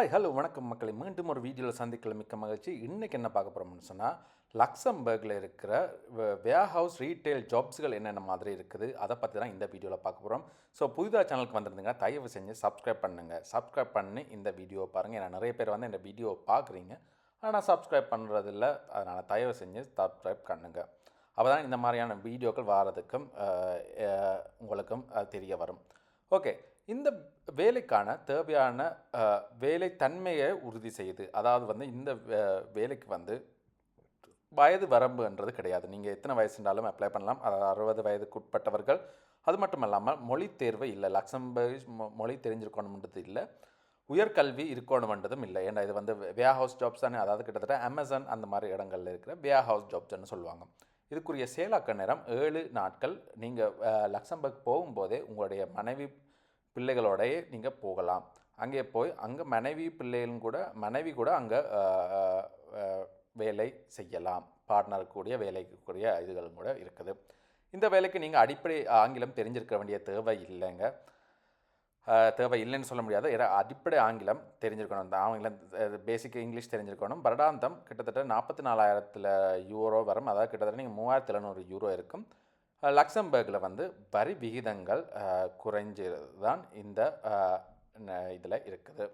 Hi hello வணக்கம் மக்களை. மீண்டும் ஒரு வீடியோவில் சந்திக்கல மிக்க மகிழ்ச்சி. இன்றைக்கி என்ன பார்க்க போகிறோம்னு சொன்னால் லக்சம்பர்கில் இருக்கிற வேர் ஹவுஸ் ரீட்டைல் ஜாப்ஸ்கள் என்னென்ன மாதிரி இருக்குது அதை பற்றி தான் இந்த வீடியோவில் பார்க்க போகிறோம் ஸோ புதிதாக சேனலுக்கு வந்திருந்தீங்கன்னா தயவு செஞ்சு சப்ஸ்கிரைப் பண்ணுங்கள் சப்ஸ்கிரைப் பண்ணி இந்த வீடியோவை பாருங்கள் ஏன்னா நிறைய பேர் வந்து இந்த வீடியோவை பார்க்குறீங்க. ஆனால் சப்ஸ்கிரைப் பண்ணுறதில்ல அதனால் தயவு செஞ்சு சப்ஸ்கிரைப் பண்ணுங்கள் அப்போ தான் இந்த மாதிரியான வீடியோக்கள் வர்றதுக்கும் உங்களுக்கும் தெரிய வரும். ஓகே இந்த வேலைக்கான தேவையான வேலை தன்மையை உறுதி செய்யுது. அதாவது வந்து இந்த வே- வேலைக்கு வந்து வயது வரம்புன்றது கிடையாது. நீங்கள் எத்தனை வயசுனாலும் அப்ளை பண்ணலாம். அதாவது அறுபது வயதுக்கு உட்பட்டவர்கள் அது மட்டும் இல்லாமல் மொழி தேர்வு இல்லை. லக்சம்பர்க் மொ- மொழி தெரிஞ்சிருக்கணுன்றது இல்லை. உயர்கல்வி இருக்கணுன்றதும் இல்லை. ஏன்னா இது வந்து வேர் ஹவுஸ் ஜாப்ஸ் தானே. அதாவது கிட்டத்தட்ட அமேசான் அந்த மாதிரி இடங்களில் இருக்கிற வே ஹவுஸ் ஜாப்ஸ்னு சொல்லுவாங்க. இதுக்குரிய செயலாக்க நேரம் ஏழு நாட்கள். நீங்கள் லக்சம்பர்க் போகும்போதே உங்களுடைய மனைவி பிள்ளைகளோடையே நீங்கள் போகலாம். அங்கே போய் அங்கே மனைவி பிள்ளைகளும் கூட மனைவி கூட அங்கே வேலை செய்யலாம். பார்ட்னர் கூடிய வேலைக்கு கூடிய இதுகளும் கூட இருக்குது. இந்த வேலைக்கு நீங்கள் அடிப்படை ஆங்கிலம் தெரிஞ்சிருக்க வேண்டிய தேவை இல்லைங்க. தேவை இல்லைன்னு சொல்ல முடியாது. ஏன்னா அடிப்படை ஆங்கிலம் தெரிஞ்சிருக்கணும். இந்த ஆங்கிலம் பேசிக் இங்கிலீஷ் தெரிஞ்சிருக்கணும். வருடாந்தம் கிட்டத்தட்ட நாற்பத்தி நாலாயிரத்தில் யூரோ வரும். அதாவது கிட்டத்தட்ட நீங்கள் மூவாயிரத்தி எழுநூறு யூரோ இருக்கும். லக்சம்பர்கில் வந்து வரி விகிதங்கள் குறைஞ்சது தான் இந்த இதில் இருக்குது.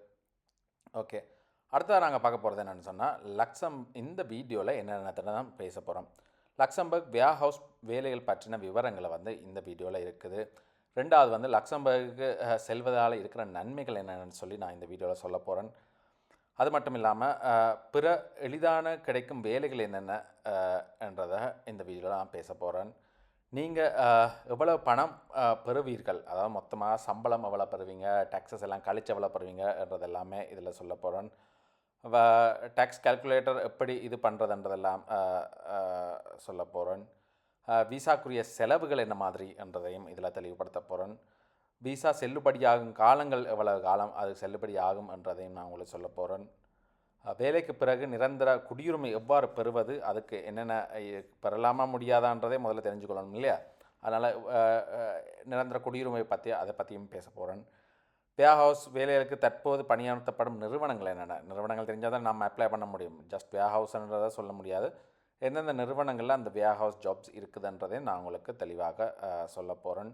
ஓகே. அடுத்ததாக நாங்கள் பார்க்க போகிறது என்னென்னு சொன்னால் லக்சம் இந்த வீடியோவில் என்னென்ன தான் பேச போகிறோம் லக்சம்பர்க் வியா ஹவுஸ் வேலைகள் பற்றின விவரங்களை வந்து இந்த வீடியோவில் இருக்குது. ரெண்டாவது வந்து லக்சம்பர்க்கு செல்வதால் இருக்கிற நன்மைகள் என்னென்னு சொல்லி நான் இந்த வீடியோவில் சொல்ல போகிறேன் அது மட்டும் இல்லாமல் பிற எளிதான கிடைக்கும் வேலைகள் என்னென்ன என்றதை இந்த வீடியோவில் நான் பேச போகிறேன் நீங்கள் எவ்வளோ பணம் பெறுவீர்கள்? அதாவது மொத்தமாக சம்பளம் எவ்வளோ பெறுவீங்க? டேக்ஸஸ் எல்லாம் கழிச்சு எவ்வளோ பெறுவீங்கன்றது எல்லாமே இதில் சொல்ல போகிறேன் டேக்ஸ் கால்குலேட்டர் எப்படி இது பண்ணுறதுன்றதெல்லாம் சொல்ல போகிறேன் விசாக்குரிய செலவுகள் என்ன மாதிரி என்றதையும் இதில் தெளிவுபடுத்த போகிறேன் விசா செல்லுபடியாகும் காலங்கள் எவ்வளவு காலம் அது செல்லுபடி ஆகும் என்றதையும் நான் உங்களுக்கு சொல்ல போகிறேன் வேலைக்கு பிறகு நிரந்தர குடியுரிமை எவ்வாறு பெறுவது அதுக்கு என்னென்ன பெறலாமா முடியாதான்றதை முதல்ல தெரிஞ்சுக்கொள்ளணும் இல்லையா? அதனால் நிரந்தர குடியுரிமை பற்றி அதை பற்றியும் பேச போகிறேன் வே ஹவுஸ் வேலைகளுக்கு தற்போது பணியமர்த்தப்படும் நிறுவனங்கள் என்னென்ன? நிறுவனங்கள் தெரிஞ்சால் தான் நம்ம அப்ளை பண்ண முடியும். ஜஸ்ட் வே ஹவுஸ்ன்றதை சொல்ல முடியாது. எந்தெந்த நிறுவனங்களில் அந்த வே ஹவுஸ் ஜாப்ஸ் இருக்குதுன்றதையும் நான் உங்களுக்கு தெளிவாக சொல்ல போகிறேன்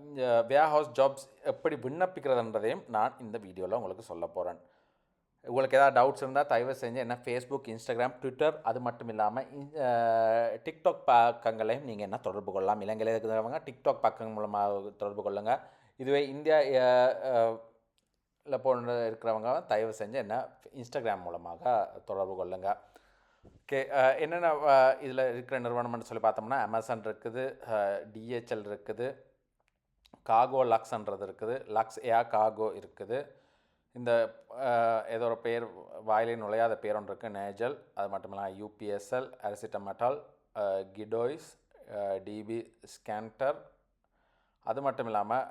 இந்த வே ஹவுஸ் ஜாப்ஸ் எப்படி விண்ணப்பிக்கிறதுன்றதையும் நான் இந்த வீடியோவில் உங்களுக்கு சொல்ல போகிறேன் உங்களுக்கு ஏதாவது டவுட்ஸ் இருந்தால் தயவு செஞ்சு என்ன ஃபேஸ்புக் இன்ஸ்டாகிராம் ட்விட்டர் அது மட்டும் இல்லாமல் டிக்டாக் பக்கங்களையும் நீங்கள் என்ன தொடர்பு கொள்ளலாம்? இலங்கையில் இருக்கிறவங்க டிக்டாக் பக்கம் மூலமாக தொடர்பு கொள்ளுங்கள் இதுவே இந்தியா இல்லை போன்ற இருக்கிறவங்க தயவு செஞ்சு என்ன இன்ஸ்டாகிராம் மூலமாக தொடர்பு கொள்ளுங்கள் ஓகே என்னென்ன இதில் இருக்கிற நிறுவனம்னு சொல்லி பார்த்தோம்னா அமேசான் இருக்குது டிஹெச்எல் இருக்குது காகோ லக்ஸ்ன்றது இருக்குது லக்ஸ் ஏர் காகோ இருக்குது இந்த ஏதோ ஒரு பேர் வாயிலே நுழையாத பேர் ஒன்று இருக்குது நேஜல் அது மட்டும் இல்லாமல் யூபிஎஸ்எல் அரசிட்டமெட்டால் கிடோய்ஸ் டிபி ஸ்கேன்டர் அது மட்டும் இல்லாமல்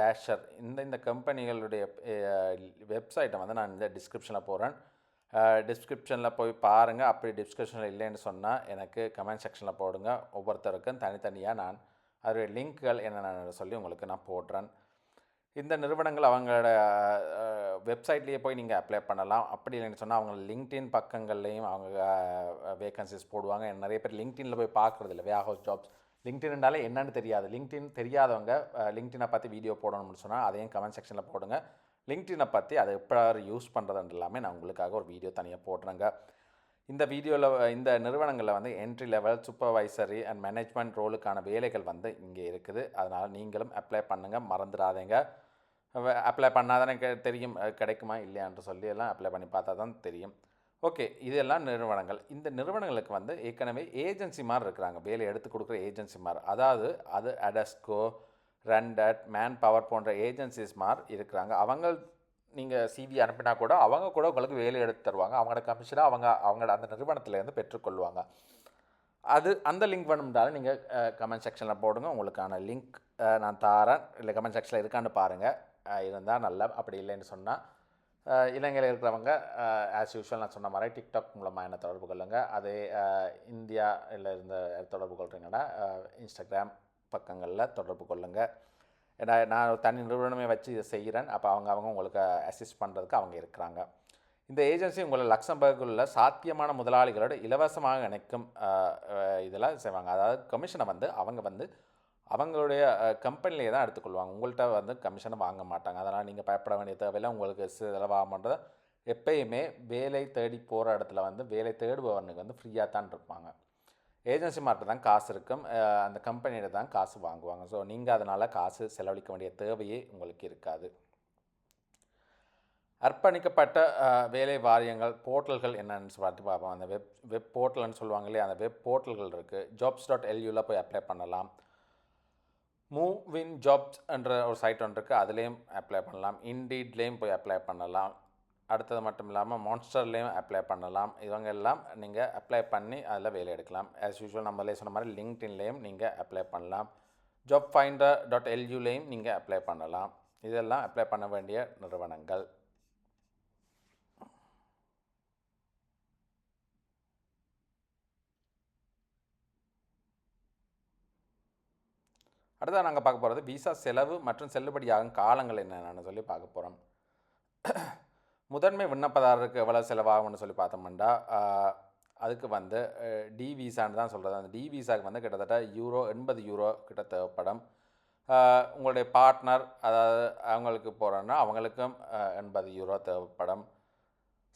டேஷர். இந்த இந்த கம்பெனிகளுடைய வெப்சைட்டை வந்து நான் இந்த டிஸ்கிரிப்ஷனில் போகிறேன் டிஸ்கிரிப்ஷனில் போய் பாருங்கள் அப்படி டிஸ்கிரிப்ஷனில் இல்லைன்னு சொன்னால் எனக்கு கமெண்ட் செக்ஷனில் போடுங்க. ஒவ்வொருத்தருக்கும் தனித்தனியாக நான் அதோடைய லிங்க்குகள் என்னென்ன சொல்லி உங்களுக்கு நான் போடுறேன். இந்த நிறுவனங்கள் அவங்களோட வெப்சைட்லேயே போய் நீங்கள் அப்ளை பண்ணலாம். அப்படி இல்லைன்னு சொன்னால் அவங்க லிங்க்டின் பக்கங்கள்லேயும் அவங்க வேகன்சிஸ் போடுவாங்க. நிறைய பேர் லிங்க்டினில் போய் பார்க்குறது இல்லை. வே ஹவுஸ் ஜாப்ஸ் லிங்க்டின்னாலே என்னன்னு தெரியாது. லிங்க்டின் தெரியாதவங்க லிங்க்டினை பற்றி வீடியோ போடணும்னு சொன்னால் அதையும் கமெண்ட் செக்ஷனில் போடுங்க. லிங்க்டினை பற்றி அதை எப்படி யூஸ் பண்ணுறதுன்னு எல்லாமே நான் உங்களுக்காக ஒரு வீடியோ தனியாக போடுறேங்க. இந்த வீடியோவில் இந்த நிறுவனங்களில் வந்து entry level supervisory and management ரோலுக்கான வேலைகள் வந்து இங்கே இருக்குது. அதனால் நீங்களும் அப்ளை பண்ணுங்கள் மறந்துடாதீங்க. அப்ளை பண்ணாதானே கெ- தெரியும் கிடைக்குமா இல்லையான்னு சொல்லி எல்லாம் அப்ளை பண்ணி பார்த்தா தான் தெரியும். ஓகே இதெல்லாம் நிறுவனங்கள். இந்த நிறுவனங்களுக்கு வந்து ஏற்கனவே ஏஜென்சி மாதிரி இருக்கிறாங்க. வேலை எடுத்து கொடுக்குற ஏஜென்சி மாதிரி அதாவது அது அடஸ்கோ ரண்டட் மேன் பவர் போன்ற ஏஜென்சிஸ் மாதிரி இருக்கிறாங்க. அவங்க நீங்கள் சிவி அனுப்பினா கூட அவங்க கூட உங்களுக்கு வேலை எடுத்து தருவாங்க. அவங்களோட கமிஷனை அவங்க அவங்களோட அந்த நிறுவனத்திலேருந்து பெற்றுக்கொள்வாங்க. அது அந்த லிங்க் வேணும்னாலும் நீங்கள் கமெண்ட் செக்ஷனில் போடுங்க. உங்களுக்கான லிங்க் நான் தாரேன் இல்லை கமெண்ட் செக்ஷனில் இருக்கான்னு பாருங்கள் இருந்தால் நல்லா அப்படி இல்லைன்னு சொன்னால் இலங்கையில் இருக்கிறவங்க ஆஸ் யூஷுவல் நான் சொன்ன மாதிரி டிக்டாக் மூலமாக என்ன தொடர்பு கொள்ளுங்கள் அதே இந்தியா இந்தியாவில் இருந்த தொடர்பு கொள்கிறீங்கன்னா இன்ஸ்டாகிராம் பக்கங்களில் தொடர்பு கொள்ளுங்கள் நான் தனி நிறுவனமே வச்சு இதை செய்கிறேன். அப்போ அவங்க அவங்க உங்களுக்கு அசிஸ்ட் பண்ணுறதுக்கு அவங்க இருக்கிறாங்க. இந்த ஏஜென்சி உங்களை லக்சம்பர்கில் உள்ள சாத்தியமான முதலாளிகளோட இலவசமாக இணைக்கும் இதெல்லாம் செய்வாங்க. அதாவது கமிஷனை வந்து அவங்க வந்து அவங்களுடைய கம்பெனிலேயே தான் எடுத்துக்கொள்வாங்க. உங்கள்கிட்ட வந்து கமிஷனை வாங்க மாட்டாங்க. அதனால் நீங்கள் பயப்பட வேண்டிய தேவையில்லை. உங்களுக்கு செலவாகன்றதை எப்பயுமே வேலை தேடி போகிற இடத்துல வந்து வேலை தேடுபவனுக்கு வந்து ஃப்ரீயாக தான் இருப்பாங்க. ஏஜென்சி மார்க்கில் தான் காசு இருக்கும். அந்த கம்பெனியிட தான் காசு வாங்குவாங்க. ஸோ நீங்கள் அதனால் காசு செலவழிக்க வேண்டிய தேவையே உங்களுக்கு இருக்காது. அர்ப்பணிக்கப்பட்ட வேலை வாரியங்கள் போர்ட்டல்கள் என்னென்னு பார்த்து பார்ப்போம். அந்த வெப் வெப் போர்ட்டல்னு சொல்லுவாங்க இல்லையா? அந்த வெப் போர்ட்டல்கள் இருக்குது ஜாப்ஸ் டாட் எல்யூவில் போய் அப்ளை பண்ணலாம். மூவின் ஜாப்ஸ்ன்ற ஜாப்ஸ் என்ற ஒரு சைட் ஒன்று இருக்குது அதுலேயும் அப்ளை பண்ணலாம். இன்டீட்லேயும் போய் அப்ளை பண்ணலாம். அடுத்தது மட்டும் இல்லாமல் மான்ஸ்டர்லேயும் அப்ளை பண்ணலாம். இவங்க எல்லாம் நீங்கள் அப்ளை பண்ணி அதில் வேலை எடுக்கலாம். ஆஸ் யூஷுவல் நம்மளே சொன்ன மாதிரி லிங்க்டின்லேயும் நீங்கள் அப்ளை பண்ணலாம். ஜாப் ஃபைண்டர் டாட் எல்யூலேயும் நீங்கள் அப்ளை பண்ணலாம். இதெல்லாம் அப்ளை பண்ண வேண்டிய நிறுவனங்கள். அடுத்தது நாங்கள் பார்க்க போகிறது விசா செலவு மற்றும் செல்லுபடியாகும் காலங்கள் என்னென்னு சொல்லி பார்க்க போகிறோம் முதன்மை விண்ணப்பதாரருக்கு எவ்வளோ செலவாகும்னு சொல்லி பார்த்தோம்னா அதுக்கு வந்து டி விசான்னு தான் சொல்கிறது அந்த டி விசாக்கு வந்து கிட்டத்தட்ட யூரோ எண்பது யூரோ கிட்ட தேவைப்படும். உங்களுடைய பார்ட்னர் அதாவது அவங்களுக்கு போகிறோன்னா அவங்களுக்கும் எண்பது யூரோ தேவைப்படும்.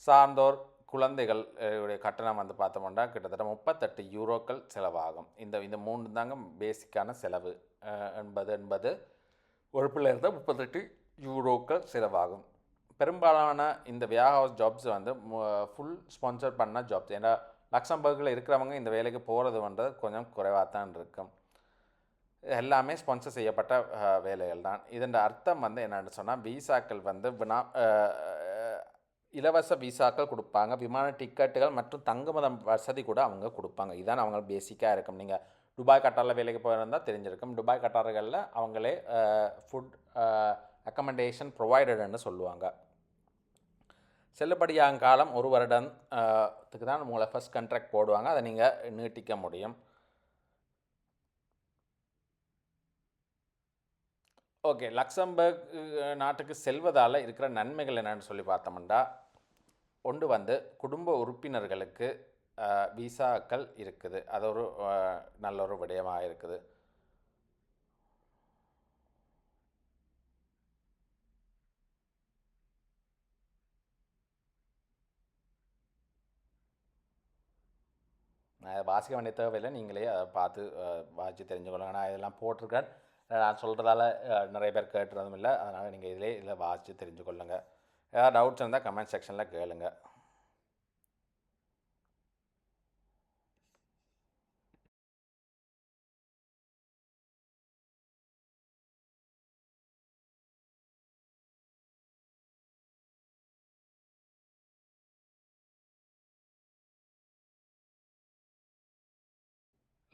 சார்ந்தோர் குழந்தைகள் உடைய கட்டணம் வந்து பார்த்தோம்னா கிட்டத்தட்ட முப்பத்தெட்டு யூரோக்கள் செலவாகும். இந்த இந்த மூணு தாங்க பேசிக்கான செலவு. எண்பது எண்பது ஒரு பிள்ளை இருந்தால் முப்பத்தெட்டு யூரோக்கள் செலவாகும். பெரும்பாலான இந்த வியா ஹவுஸ் ஜாப்ஸ் வந்து ஃபுல் ஸ்பான்சர் பண்ண ஜாப்ஸ் ஏன்னா லக்சம்பர்கில் இருக்கிறவங்க இந்த வேலைக்கு போகிறது வந்து கொஞ்சம் குறைவாக தான் இருக்கும். எல்லாமே ஸ்பான்சர் செய்யப்பட்ட வேலைகள் தான். இதன் அர்த்தம் வந்து என்னென்னு சொன்னால் விசாக்கள் வந்து வினா இலவச விசாக்கள் கொடுப்பாங்க. விமான டிக்கெட்டுகள் மற்றும் தங்குமதம் வசதி கூட அவங்க கொடுப்பாங்க. இதுதான் அவங்க பேசிக்காக இருக்கும். நீங்கள் துபாய் கட்டாரில் வேலைக்கு போயிருந்தால் தெரிஞ்சிருக்கும். துபாய் கட்டார்களில் அவங்களே ஃபுட் அக்கமெண்டேஷன் ப்ரொவைடட்னு சொல்லுவாங்க. செல்லுபடியாகும் காலம் ஒரு வருடம் தான் உங்களை ஃபஸ்ட் கண்ட்ராக்ட் போடுவாங்க. அதை நீங்கள் நீட்டிக்க முடியும். ஓகே லக்சம்பர்க் நாட்டுக்கு செல்வதால் இருக்கிற நன்மைகள் என்னென்னு சொல்லி பார்த்தோம்னா ஒன்று வந்து குடும்ப உறுப்பினர்களுக்கு விசாக்கள் இருக்குது. அது ஒரு நல்ல ஒரு விடயமாக இருக்குது. வாசிக்க வேண்டிய தேவையில்லை. நீங்களே அதை பார்த்து வாசித்து தெரிஞ்சுக்கொள்ளுங்க. நான் இதெல்லாம் போட்டிருக்கேன் நான் சொல்கிறதால நிறைய பேர் கேட்டுறதும் இல்லை. அதனால் நீங்கள் இதிலே இதில் வாசித்து தெரிஞ்சுக்கொள்ளுங்க. ஏதாவது டவுட்ஸ் இருந்தால் கமெண்ட் செக்ஷனில் கேளுங்கள்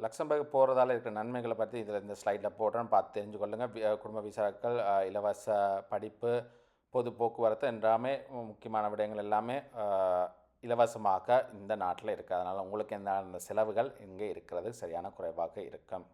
லக்சம்பர்க் போகிறதால இருக்கிற நன்மைகளை பற்றி இதில் இந்த ஸ்லைடில் போடுறேன். பார்த்து தெரிஞ்சு கொள்ளுங்கள் குடும்ப விசாக்கள் இலவச படிப்பு பொது போக்குவரத்து எல்லாமே முக்கியமான விடயங்கள் எல்லாமே இலவசமாக இந்த நாட்டில் இருக்குது அதனால் உங்களுக்கு எந்த செலவுகள் இங்கே இருக்கிறது சரியான குறைவாக இருக்கும்.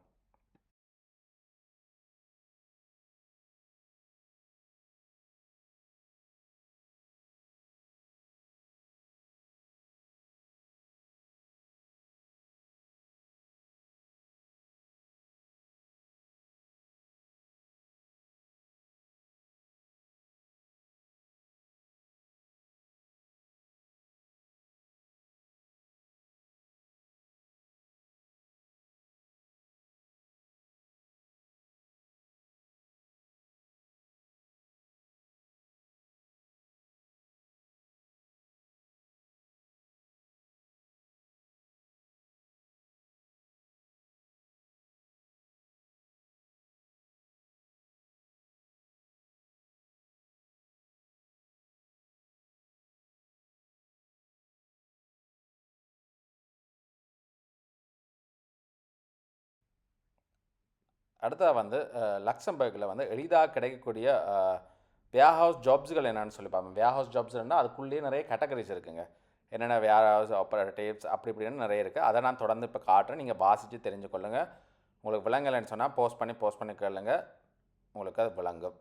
அடுத்தது வந்து லக்சம்பர்கில் வந்து எளிதாக கிடைக்கக்கூடிய வேர் ஹவுஸ் ஜாப்ஸுகள் என்னென்னு சொல்லி பார்ப்போம். வேர் ஹவுஸ் ஜாப்ஸ்னால் அதுக்குள்ளேயே நிறைய கேட்டகரிஸ் இருக்குங்க. என்னென்ன வேர் ஹவுஸ் ஆப்பரேட்டிவ்ஸ் அப்படி இப்படின்னு நிறைய இருக்குது அதை நான் தொடர்ந்து இப்போ காட்டுறேன். நீங்கள் வாசித்து தெரிஞ்சுக்கொள்ளுங்கள் உங்களுக்கு விளங்கலைன்னு சொன்னால் போஸ்ட் பண்ணி போஸ்ட் பண்ணி கேளுங்க. உங்களுக்கு அது விளங்கும்.